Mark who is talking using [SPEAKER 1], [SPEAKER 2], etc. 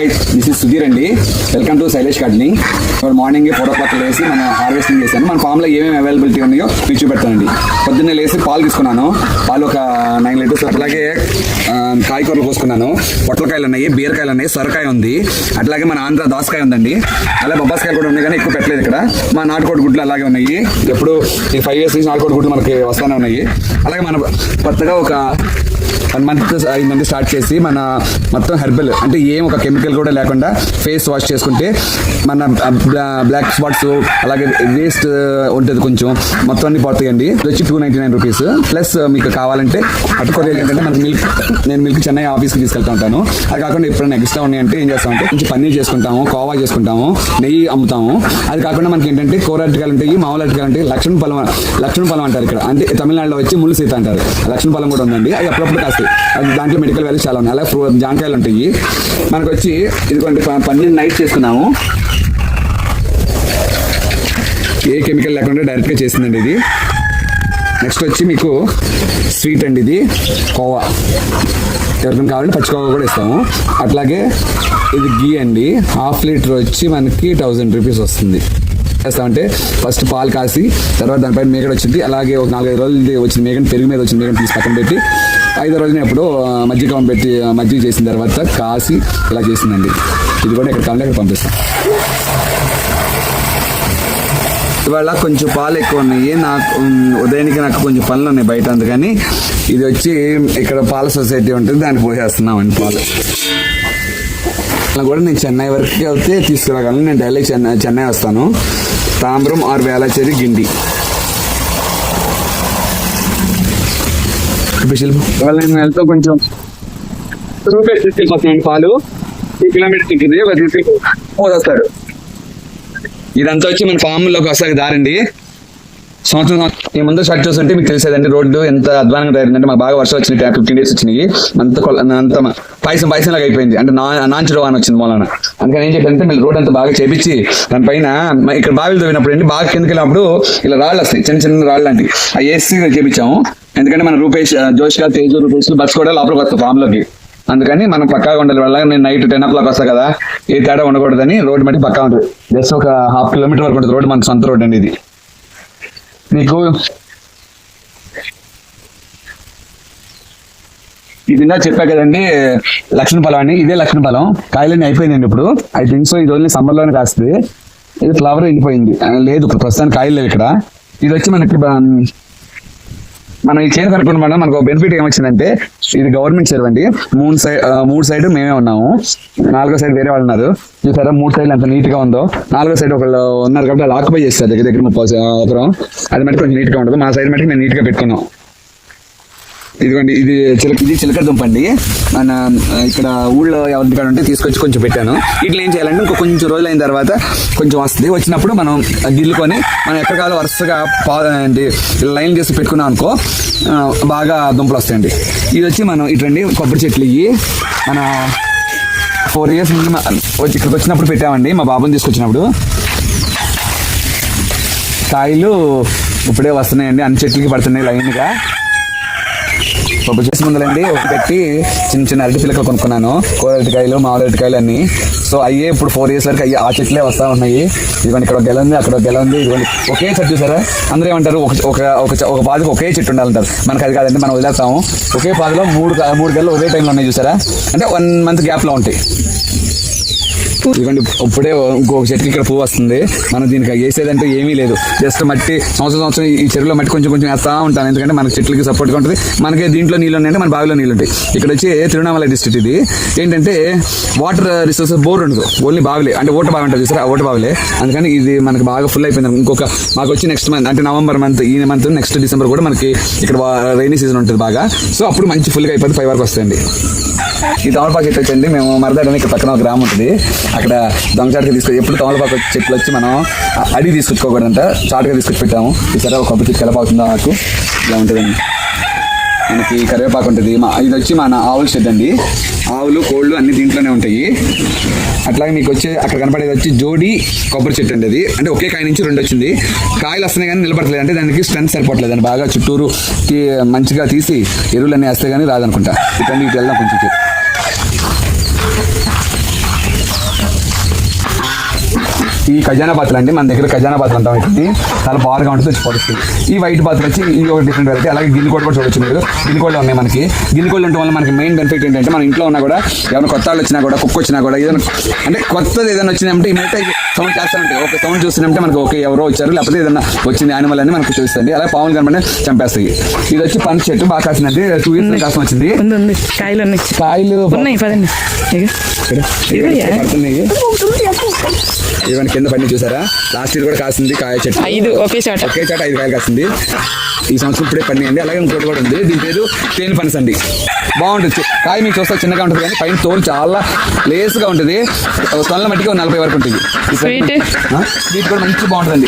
[SPEAKER 1] Hi this is Sudheer అండి. Welcome to Shailesh gardening ఇప్పుడు morning four o'clock లేసి మనం హార్వెస్టింగ్ చేశాను. మన ఫామ్లో ఏమేమి అవైలబిలిటీ ఉన్నాయో మీకు చూపెడతానండి. పొద్దున్నే లేసి పాలు తీసుకున్నాను. పాలు ఒక నైన్ లీటర్స్ అట్లాగే కాయకూరలు కాయగూరలు పోసుకున్నాను పొట్లకాయలు ఉన్నాయి బీరకాయలు ఉన్నాయి సొరకాయ ఉంది. అట్లాగే మన ఆంధ్ర దోసకాయ ఉందండి. అలాగే బొబ్బాసకాయలు కూడా ఉన్నాయి కానీ ఎక్కువ పెట్టలేదు ఇక్కడ. మా నాటుకోడి గుడ్లు అలాగే ఉన్నాయి. ఎప్పుడు ఈ ఫైవ్ ఇయర్స్ నుంచి నాటుకోడి గుడ్లు మనకి వస్తూనే ఉన్నాయి. అలాగే మన కొత్తగా ఒక వన్ మంత్ ఐదు మంది స్టార్ట్ చేసి మన మొత్తం హెర్బల్ అంటే ఏం ఒక కెమికల్ కూడా లేకుండా ఫేస్ వాష్ చేసుకుంటే మన బ్లాక్ స్పాట్స్ అలాగే వేస్ట్ uh, ఉంటుంది కొంచెం. మొత్తం అన్ని పోతాయండి. వచ్చి two ninety nine rupees plus మీకు కావాలంటే అటు ఏంటంటే మనకి మిల్క్ నేను మిల్క్ చెన్నై ఆఫీస్కి తీసుకెళ్తా ఉంటాను. అది కాకుండా ఎప్పుడైనా ఎక్స్ట్రా ఉన్నాయంటే ఏం చేస్తామంటే కొంచెం పన్నీర్ చేసుకుంటాము కోవా చేసుకుంటాము నెయ్యి అమ్ముతాము. అది కాకుండా మనకి ఏంటంటే కూర అరటికాయలు ఉంటాయి మామూలు అరటికాయలు ఉంటాయి లక్ష్మణ పొలం లక్ష్మణ పొలం అంటారు ఇక్కడ. అంటే తమిళనాడులో వచ్చి ముళ్ళు సీత అంటారు. లక్ష్మణ పొలం కూడా ఉందండి. అది అప్పుడప్పుడు కాస్త అది దాంట్లో మెడికల్ వాల్యూస్ చాలా ఉన్నాయి. అలా ఫ్రూ జాంకాయలు ఉంటాయి. మనకు వచ్చి ఇదిగోండి ప- పన్నీర్ నైట్ చేసుకున్నాము. ఏ కెమికల్ లేకుండా డైరెక్ట్గా చేసిందండి ఇది. నెక్స్ట్ వచ్చి మీకు స్వీట్ అండి ఇది. కోవా. ఎవరికైనా కావాలంటే పచ్చికోవా కూడా ఇస్తాము. అట్లాగే ఇది గీ అండి. హాఫ్ లీటర్ వచ్చి మనకి థౌజండ్ రూపీస్ వస్తుంది. చేస్తామంటే ఫస్ట్ పాలు కాసి తర్వాత దానిపైన మేకడ వచ్చింది. అలాగే ఒక నాలుగైదు రోజులు వచ్చింది. మేకని పెరుగు మీద వచ్చింది. మేకని తీసి పక్కన పెట్టి ఐదో రోజున ఎప్పుడు మజ్జిగ మజ్జిగ పెట్టి మజ్జిగ చేసిన తర్వాత కాసి ఇలా చేసిందండి. ఇది కూడా ఇక్కడ కావాలి అక్కడ పంపిస్తాం. ఇవాళ కొంచెం పాలు ఎక్కువ ఉన్నాయి. నాకు ఉదయానికి నాకు కొంచెం పనులు ఉన్నాయి బయట. అందుకని ఇది వచ్చి ఇక్కడ పాల సొసైటీ ఉంటుంది. దానికి పోసేస్తున్నామండి పాలు. అలా కూడా నేను చెన్నై వరకు అయితే తీసుకురాగలను నేను డైలీ చెన్నై చెన్నై వస్తాను. తాంబ్రం ఆర్ వేలాచేరి గిండి. నేను వెళ్తా కొంచెం రూపేస్ పాలు. ఈ కిలోమీటర్ ఇదంతా వచ్చి మన ఫామ్లోకి వస్తాయి దారండి. సంవత్సరం ఈ ముందు స్టార్ట్ చూస్తుంటే మీకు తెలిసేదండి. రోడ్డు ఎంత అధ్వానంగా తయారైందంటే మాకు బాగా వర్షం వచ్చినాయి. ఫిఫ్టీన్ డేస్ వచ్చినాయి. అంత కొల- అంత పాయసం పాయసం లాగా అయిపోయింది. అంటే నా నాంచుడు వాన వచ్చింది మూలన. అందుకని ఏం చెప్పంటే మీరు రోడ్ అంతా బాగా చేపించి దానిపైన ఇక్కడ బావిలు తవ్వినప్పుడు అండి బాగా కిందకి వెళ్ళినప్పుడు ఇలా రాళ్ళు వస్తాయి. చిన్న చిన్న రాళ్ళు లాంటి ఆ ఏసీ చేపించాము. ఎందుకంటే మన రూపేష్ జోష్ గారు తేజు రూపేష్ బస్ కూడా లోపలికి వస్తాయి ఫామ్లోకి అందుకని మనం పక్కాగా ఉండాలి వల్ల నేను నైట్ టెన్ ఓ క్లాక్ వస్తా కదా ఏ తేడా ఉండకూడదని రోడ్ మట్టి పక్కా ఉంటుంది. జస్ట్ ఒక హాఫ్ కిలోమీటర్ వరకు ఉంటుంది రోడ్ మన సొంత రోడ్ అండి ఇది. నీకు ఇది ఇందా చెప్పా కదండి లక్ష్మణ ఫలం అని ఇదే లక్ష్మణ ఫలం. కాయలన్నీ అయిపోయిందండి ఇప్పుడు. ఐ థింక్ సో ఇది ఓన్లీ సమ్మర్లోనే కాస్తుంది. ఇది ఫ్లవర్ వెళ్ళిపోయింది లేదు ఇప్పుడు ప్రస్తుతానికి కాయలు లేవు ఇక్కడ. ఇది వచ్చి మనకి మనం ఈ చేను కనుక్కున్న మనం మనకు బెనిఫిట్ ఏమొచ్చిందంటే ఇది గవర్నమెంట్ చైర్ అండి. మూడు సైడ్ మూడు సైడ్ మేమే ఉన్నాము. నాలుగో సైడ్ వేరే వాళ్ళు ఉన్నారు. చూసారా మూడు సైడ్లు ఎంత నీట్గా ఉందో. నాలుగో సైడ్ ఒకళ్ళు ఉన్నారు కాబట్టి వాళ్ళు ఆక్యుపై చేస్తారు దగ్గర దగ్గర ముప్పై అవసరం అది మట్టి కొంచెం నీట్గా ఉంటుంది. మా సైడ్ మట్టి మేము నీట్గా పెట్టుకున్నాం. ఇదిగోండి ఇది చిలక ఇది చిలకడ దుంప అండి. మన ఇక్కడ ఊళ్ళో ఎవరి కాడ ఉంటే తీసుకొచ్చి కొంచెం పెట్టాను. ఇట్లా ఏం చేయాలంటే ఇంకో కొంచెం రోజులు అయిన తర్వాత కొంచెం వస్తుంది. వచ్చినప్పుడు మనం గిల్లుకొని మనం ఎక్కడ కావాలో వరుసగా పా ఏంటి లైన్ చేసి పెట్టుకున్నాం అనుకో బాగా దుంపలు వస్తాయండి. ఇది వచ్చి మనం ఇట్లండి కొబ్బరి చెట్లు ఇవి మన ఫోర్ ఇయర్స్ ముందు వచ్చి ఇక్కడికి వచ్చినప్పుడు పెట్టామండి. మా బాబుని తీసుకొచ్చినప్పుడు. కాయలు ఇప్పుడే వస్తున్నాయండి. అన్ని చెట్లకి పడుతున్నాయి లైన్గా. పప్పు చేసి ముందులండి. ఒక పెట్టి చిన్న చిన్న అరటి పిల్లకలు కొనుక్కున్నాను. కూర అరటికాయలు మామూలు అరటికాయలు అన్ని. సో అయ్యే ఇప్పుడు ఫోర్ ఇయర్స్ వరకు అయ్యి ఆ చెట్లే వస్తా ఉన్నాయి. ఇదిగోండి ఇక్కడ ఒక గెల ఉంది అక్కడ ఒక గెల ఉంది. ఇదిగోండి ఒకే చెట్టు చూసారా? అందరూ ఏమంటారు? ఒక ఒక ఒక పాదకు పాదికి ఒకే చెట్టు ఉండాలంటారు. మనకు అది కాదండి మనం వదిలేస్తాము. ఒకే పాదలో మూడు మూడు గెలలు ఒకే టైంలో ఉన్నాయి చూసారా? అంటే వన్ మంత్ గ్యాప్లో ఉంటాయి. ఇదిగోండి ఇప్పుడే ఇంకొక చెట్టుకి ఇక్కడ పువ్వు వస్తుంది. మనం దీనికి వేసేదంటే ఏమీ లేదు. జస్ట్ మట్టి సంవత్సరం సంవత్సరం ఈ చెరువులో మట్టి కొంచెం కొంచెం వేస్తా ఉంటాను. ఎందుకంటే మన చెట్లకి సపోర్ట్గా ఉంటుంది. మనకి దీంట్లో నీళ్ళు ఉన్నాయంటే మన బావిలో నీళ్ళు ఉంటాయి. ఇక్కడ వచ్చి తిరువణామల డిస్ట్రిక్ట్ ఇది. ఏంటంటే వాటర్ రిసోర్సెస్ బోర్ ఉండదు. ఓన్లీ బావిలే. అంటే ఓట బావి ఉంటుంది చూసారా? ఆ ఓట బావిలే. అందుకని ఇది మనకి బాగా ఫుల్ అయిపోయింది. ఇంకొక మాకు వచ్చి నెక్స్ట్ మంత్ అంటే నవంబర్ మంత్ ఈ మంత్ నెక్స్ట్ డిసెంబర్ కూడా మనకి ఇక్కడ రైనీ సీజన్ ఉంటుంది బాగా. సో అప్పుడు మంచి ఫుల్గా అయిపోతుంది ఫైవ్ వరకు వస్తాయండి. ఈ తమలపాకు అయితే వచ్చండి మేము మరదాడని ఇక్కడ పక్కన ఒక గ్రామం ఉంటుంది. అక్కడ దొంగచాటుగా తీసుకొచ్చి ఎప్పుడు తమలపాకు చెట్లు వచ్చి మనం అడిగి తీసుకొచ్చుకోకూడదంట. చాటుగా తీసుకొచ్చి పెట్టాము ఇచ్చారా ఒక కొబ్బరి చెట్టు ఎలా నాకు? ఇలా ఉంటుందండి మనకి కరివేపాకు ఉంటుంది. మా ఇది వచ్చి మన ఆవుల షెడ్ అండి. ఆవులు కోళ్ళు అన్ని దీంట్లోనే ఉంటాయి. అట్లాగే మీకు వచ్చే అక్కడ కనపడేది వచ్చి జోడి కొబ్బరి చెట్టు అండి అది. అంటే ఒకే కాయ నుంచి రెండు వచ్చింది. కాయలు వస్తున్నాయి కానీ నిలబడలేదు అంటే దానికి స్ట్రెంత్ సరిపోవట్లేదు. అండి బాగా చుట్టూరు మంచిగా తీసి ఎరువులన్నీ వేస్తే కానీ రాదనుకుంటా. ఇక్కడ వెళ్దాం కొంచెం. ఈ ఖజానా పాత్రలు అండి. మన దగ్గర ఖజానా పాత్ర అంటాం వీటిని చాలా బాగా ఉంటుంది వచ్చి పడుతుంది ఈ వైట్ పాత్ర వచ్చి ఇది ఒక డిఫరెంట్ వెరైటీ అలాగే గిన్నె కూడా చూడొచ్చు మీరు. కూడా ఉన్నాయి మనకి. గిన్నె కూడా ఉండటం వల్ల మనకి మెయిన్ బెనిఫిట్ ఏంటంటే మన ఇంట్లో ఉన్నా కూడా ఎవరైనా కొత్త వాళ్ళు వచ్చినా కూడా కుక్క వచ్చినా కూడా ఏదైనా అంటే కొత్తది ఏదైనా వచ్చిందంటే ఇమీడియట్ సౌండ్ చేస్తానంటే ఒక సౌండ్ చూస్తుంటే మనకి ఓకే ఎవరో వచ్చారు. లేకపోతే ఏదైనా వచ్చింది యానిమల్ అని మనకు చూస్తుంది అలాగే పాములు కనబడి చంపేస్తాయి. ఇది వచ్చి పంట చెట్టు బాగా కాసిందండి. టూ ఇయర్స్ కాసం వచ్చింది.
[SPEAKER 2] కాయలు
[SPEAKER 1] కాయలు
[SPEAKER 2] ఉన్నాయి పదండి. ఇక. ఇవయ్యా?
[SPEAKER 1] పడుతున్నాయి. ఇవన్నీ కింద పని చూసారా? లాస్ట్ ఇయర్ కూడా కాసింది కాయ చెట్టు.
[SPEAKER 2] ఐదు ఒకే చోట.
[SPEAKER 1] ఒకే చాట ఐదు కాయలు కాసింది. ఈ సంవత్సరం ఇప్పుడే పని అండి. అలాగే ఇంకోటి కూడా ఉంది. దీని పేరు తేనె పనస అండి. బాగుంటుంది. కాయ మీకు చూస్తే చిన్నగా ఉంటుంది కానీ పైన తోలు చాలా లేస్గా ఉంటుంది. తొనల మట్టికి ఒక నలభై వరకు ఉంటుంది.
[SPEAKER 2] Sweet?
[SPEAKER 1] స్వీట్ కూడా మంచి బాగుంటుందండి.